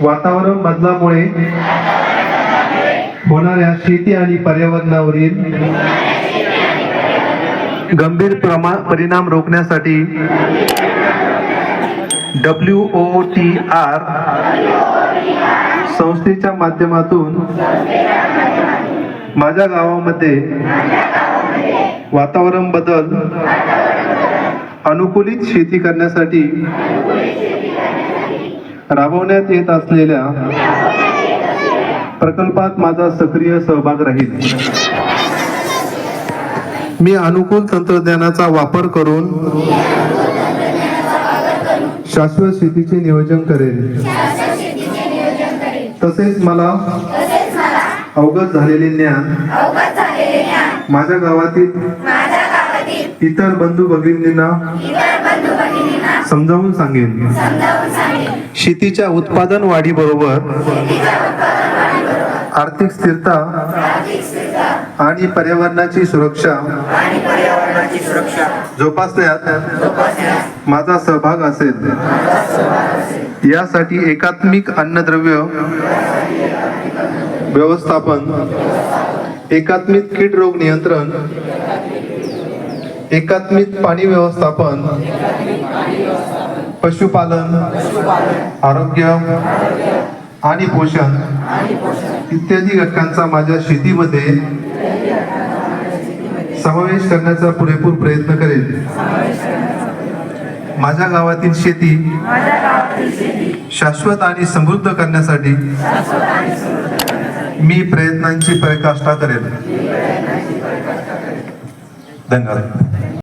वातावरण बदलामुळे होणाऱ्या शेती आणि पर्यावरणावरील गंभीर प्रमा परिणाम रोखण्यासाठी डब्ल्यू ओ टी आर संस्थेच्या माध्यमातून माझ्या गावामध्ये वातावरण बदल अनुकूलित शेती करण्यासाठी राबवण्यात येत असलेल्या प्रकल्पात माझा सक्रिय सहभाग राहील. मी अनुकूल तंत्रज्ञानाचा वापर करून शाश्वत शेतीचे नियोजन करेन. तसेच मला अवगत झालेले ज्ञान माझ्या गावातील इतर बंधू भगिनींना समजावून सांगेन. शेतीच्या उत्पादन वाढीबरोबर आर्थिक स्थिरता आणि पर्यावरणाची सुरक्षा जोपासण्यात माझा सहभाग असेल. यासाठी एकात्मिक अन्नद्रव्य व्यवस्थापन एकात्मिक कीड रोग नियंत्रण एकात्मिक पाणी व्यवस्थापन पशुपालन आरोग्य आणि पोषण इत्यादी घटकांचा माझ्या शेतीमध्ये समावेश करण्याचा पुरेपूर प्रयत्न करेल माझ्या गावातील शेती शाश्वत आणि समृद्ध करण्यासाठी मी प्रयत्नांची पराकाष्ठा करेल धन्यवाद.